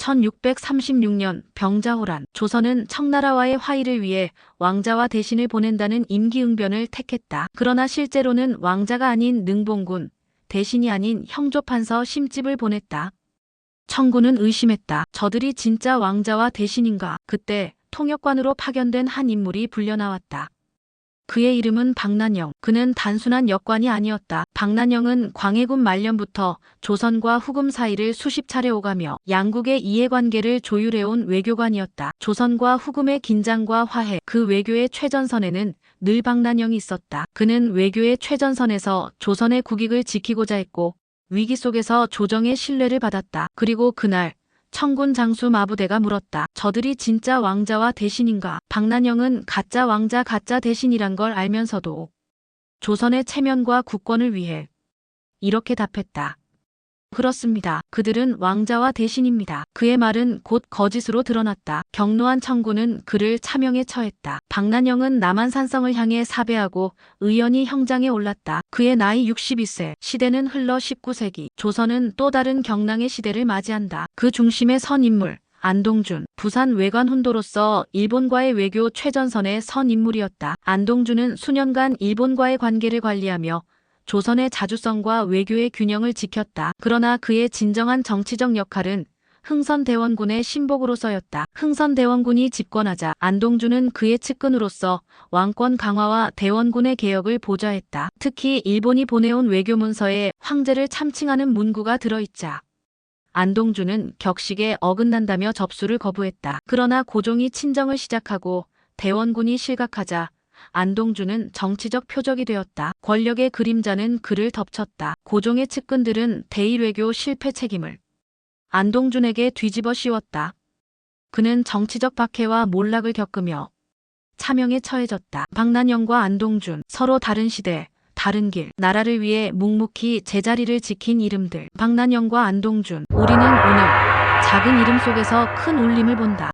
1636년 병자호란 조선은 청나라와의 화의를 위해 왕자와 대신을 보낸다는 임기응변을 택했다. 그러나 실제로는 왕자가 아닌 능봉군, 대신이 아닌 형조판서 심집을 보냈다. 청군은 의심했다. 저들이 진짜 왕자와 대신인가? 그때 통역관으로 파견된 한 인물이 불려나왔다. 그의 이름은 박난영. 그는 단순한 역관이 아니었다. 박난영은 광해군 말년부터 조선과 후금 사이를 수십 차례 오가며 양국의 이해관계를 조율해온 외교관이었다. 조선과 후금의 긴장과 화해, 그 외교의 최전선에는 늘 박난영이 있었다. 그는 외교의 최전선에서 조선의 국익을 지키고자 했고 위기 속에서 조정의 신뢰를 받았다. 그리고 그날 청군 장수 마부대가 물었다. 저들이 진짜 왕자와 대신인가? 박난영은 가짜 왕자 가짜 대신이란 걸 알면서도 조선의 체면과 국권을 위해 이렇게 답했다. 그렇습니다. 그들은 왕자와 대신입니다. 그의 말은 곧 거짓으로 드러났다. 경로한 청군은 그를 차명에 처했다. 박난영은 남한산성을 향해 사배하고 의연히 형장에 올랐다. 그의 나이 62세. 시대는 흘러 19세기. 조선은 또 다른 경랑의 시대를 맞이한다. 그 중심에 선 인물. 안동준, 부산 외관 훈도로서 일본과의 외교 최전선의 선 인물이었다. 안동준은 수년간 일본과의 관계를 관리하며 조선의 자주성과 외교의 균형을 지켰다. 그러나 그의 진정한 정치적 역할은 흥선대원군의 신복으로서였다. 흥선대원군이 집권하자 안동준은 그의 측근으로서 왕권 강화와 대원군의 개혁을 보좌했다. 특히 일본이 보내온 외교문서에 황제를 참칭하는 문구가 들어있자 안동준은 격식에 어긋난다며 접수를 거부했다. 그러나 고종이 친정을 시작하고 대원군이 실각하자 안동준은 정치적 표적이 되었다. 권력의 그림자는 그를 덮쳤다. 고종의 측근들은 대일외교 실패 책임을 안동준에게 뒤집어 씌웠다. 그는 정치적 박해와 몰락을 겪으며 차명에 처해졌다. 박난영과 안동준 서로 다른 시대, 다른 길, 나라를 위해 묵묵히 제자리를 지킨 이름들. 박난영과 안동준. 우리는 오늘 작은 이름 속에서 큰 울림을 본다.